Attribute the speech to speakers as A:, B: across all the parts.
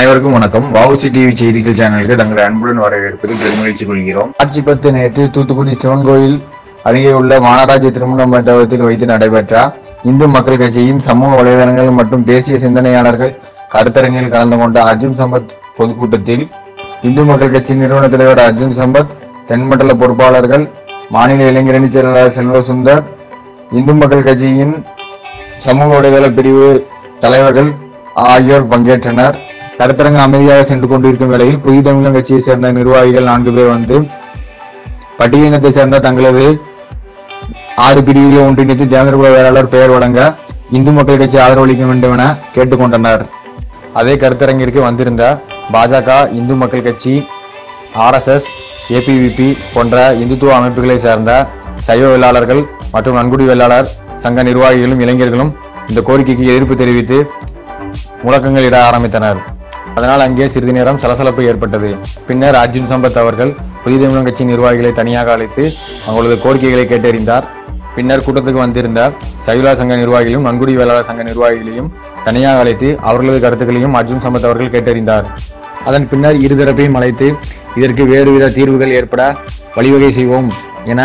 A: அனைவருக்கும் வணக்கம். வவுசி டிவி செய்திகள் சேனலுக்கு தங்களை அன்புடன் வரவேற்பது பெருமகிழ்ச்சி கொள்கிறோம். ஆட்சி பத்து நேற்று தூத்துக்குடி சிவன் கோயில் அருகே உள்ள மாநகராட்சி திருமண மண்டபத்தில் வைத்து நடைபெற்ற இந்து மக்கள் கட்சியின் சமூக வலைதளங்கள் மற்றும் தேசிய சிந்தனையாளர்கள் கருத்தரங்கில் கலந்து கொண்ட அர்ஜுன் சம்பத் பொதுக்கூட்டத்தில் இந்து மக்கள் கட்சி நிறுவன தலைவர் அர்ஜுன் சம்பத் தென்மண்டல பொறுப்பாளர்கள் மாநில இளைஞரணி செயலாளர் செல்வசுந்தர் இந்து மக்கள் கட்சியின் சமூக வலைதள பிரிவு தலைவர்கள் ஆகியோர் பங்கேற்றனர். கருத்தரங்கு அமைதியாக சென்று கொண்டிருக்கும் வேளையில் புதிய தமிழகம் கட்சியை சேர்ந்த நிர்வாகிகள் நான்கு பேர் வந்து பட்டியலினத்தை சேர்ந்த தங்களது ஆறு பிரிவுகளை ஒன்றிணைத்து தேர்ந்தெடுப்பு வேளாளர் பெயர் வழங்க இந்து மக்கள் கட்சி ஆதரவளிக்க வேண்டும் என கேட்டுக்கொண்டனர். அதே கருத்தரங்கிற்கு வந்திருந்த பாஜக இந்து மக்கள் கட்சி ஆர்எஸ்எஸ் ஏபிவிபி போன்ற இந்துத்துவ அமைப்புகளை சேர்ந்த சைவ வேளாளர்கள் மற்றும் நன்குடி வேளாளர் சங்க நிர்வாகிகளும் இளைஞர்களும் இந்த கோரிக்கைக்கு எதிர்ப்பு தெரிவித்து முழக்கங்கள் இட ஆரம்பித்தனர். அதனால் அங்கே சிறிது நேரம் சலசலப்பு ஏற்பட்டது. பின்னர் அர்ஜுன் சம்பத் அவர்கள் புதிய தமிழகம் கட்சி நிர்வாகிகளை தனியாக அழைத்து அவங்களது கோரிக்கைகளை கேட்டறிந்தார். பின்னர் கூட்டத்துக்கு வந்திருந்த சைவலா சங்க நிர்வாகிகளையும் நன்குடி வேளாளர் சங்க நிர்வாகிகளையும் தனியாக அழைத்து அவர்களது கருத்துக்களையும் அர்ஜுன் சம்பத் அவர்கள் கேட்டறிந்தார். அதன் பின்னர் இருதரப்பையும் அழைத்து இதற்கு வேறுவித தீர்வுகள் ஏற்பட வழிவகை செய்வோம் என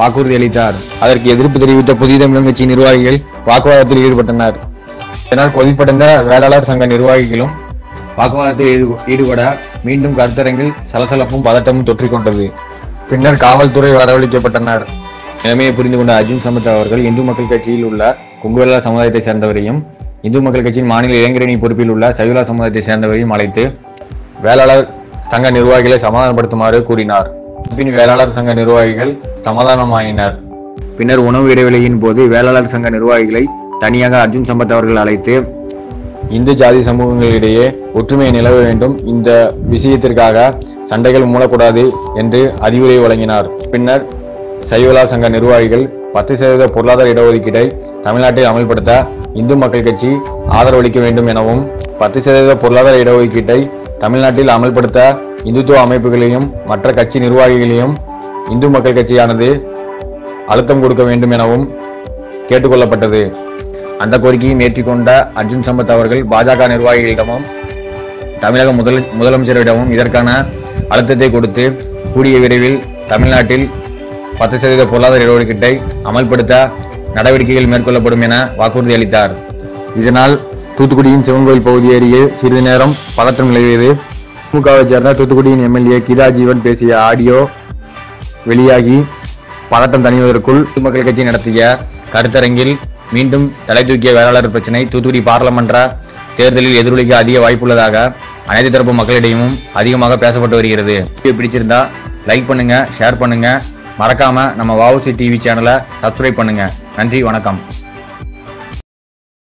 A: வாக்குறுதி அளித்தார். அதற்கு எதிர்ப்பு தெரிவித்த புதிய தமிழகம் கட்சி நிர்வாகிகள் வாக்குவாதத்தில் ஈடுபட்டனர். இதனால் கொதிப்படைந்த வேளாளர் சங்க நிர்வாகிகளும் வாக்குவாதத்தில் ஈடு- ஈடுபட மீண்டும் கருத்தரங்கில் சலசலப்பும் பதட்டமும் தொற்றிக்கொண்டது. பின்னர் காவல்துறை வரவழைக்கப்பட்டனர். நிலைமையை புரிந்து கொண்ட அர்ஜுன் சம்பத் அவர்கள் இந்து மக்கள் கட்சியில் உள்ள கொங்குவேலா சமுதாயத்தை சேர்ந்தவரையும் இந்து மக்கள் கட்சியின் மாநில இளைஞரணி பொறுப்பில் உள்ள சைவலா சமுதாயத்தை சேர்ந்தவரையும் அழைத்து வேளாளர் சங்க நிர்வாகிகளை சமாதானப்படுத்துமாறு கூறினார். பின் வேளாளர் சங்க நிர்வாகிகள் சமாதானமாயினர். பின்னர் உணவு இடைவெளியின் போது வேளாளர் சங்க நிர்வாகிகளை தனியாக அர்ஜுன் சம்பத் அவர்கள் அழைத்து இந்து ஜாதி சமூகங்களிடையே ஒற்றுமை நிலவ வேண்டும். இந்த விஷயத்திற்காக சண்டைகள் மூடக்கூடாது என்று அறிவுரை வழங்கினார். பின்னர் சைவலா சங்க நிர்வாகிகள் பத்து சதவீத பொருளாதார இடஒதுக்கீட்டை தமிழ்நாட்டில் அமல்படுத்த இந்து மக்கள் கட்சி ஆதரவளிக்க வேண்டும் எனவும் பத்து சதவீத பொருளாதார இடஒதுக்கீட்டை தமிழ்நாட்டில் அமல்படுத்த இந்துத்துவ அமைப்புகளையும் மற்ற கட்சி நிர்வாகிகளையும் இந்து மக்கள் கட்சியானது அழுத்தம் கொடுக்க வேண்டும் எனவும் கேட்டுக்கொள்ளப்பட்டது. அந்த கோரிக்கையை ஏற்றிக்கொண்ட அர்ஜுன் சம்பத் அவர்கள் பாஜக நிர்வாகிகளிடமும் தமிழக முதல் முதலமைச்சரிடமும் இதற்கான அழுத்தத்தை கொடுத்து கூடிய விரைவில் தமிழ்நாட்டில் பத்து சதவீத பொருளாதார இடஒதுக்கீட்டை அமல்படுத்த நடவடிக்கைகள் மேற்கொள்ளப்படும் என வாக்குறுதி அளித்தார். இதனால் தூத்துக்குடியின் சிவன்கோயில் பகுதி அருகே சிறிது நேரம் பதற்றம் நிலவியது. திமுகவை சேர்ந்த தூத்துக்குடியின் எம்எல்ஏ கீதா ஜீவன் பேசிய ஆடியோ வெளியாகி பதட்டம் தணிவதற்குள் மக்கள் கட்சி நடத்திய கருத்தரங்கில் மீண்டும் தலை தூக்கிய வேளாளர் பிரச்சினை தூத்துக்குடி பாராளுமன்ற தேர்தலில் எதிரொலிக்க அதிக வாய்ப்புள்ளதாக அனைத்து தரப்பு மக்களிடையும் அதிகமாக பேசப்பட்டு வருகிறது. பிடிச்சிருந்தா லைக் பண்ணுங்க ஷேர் பண்ணுங்க. மறக்காம நம்ம வாவுசி டிவி சேனலை சப்ஸ்கிரைப் பண்ணுங்க. நன்றி வணக்கம்.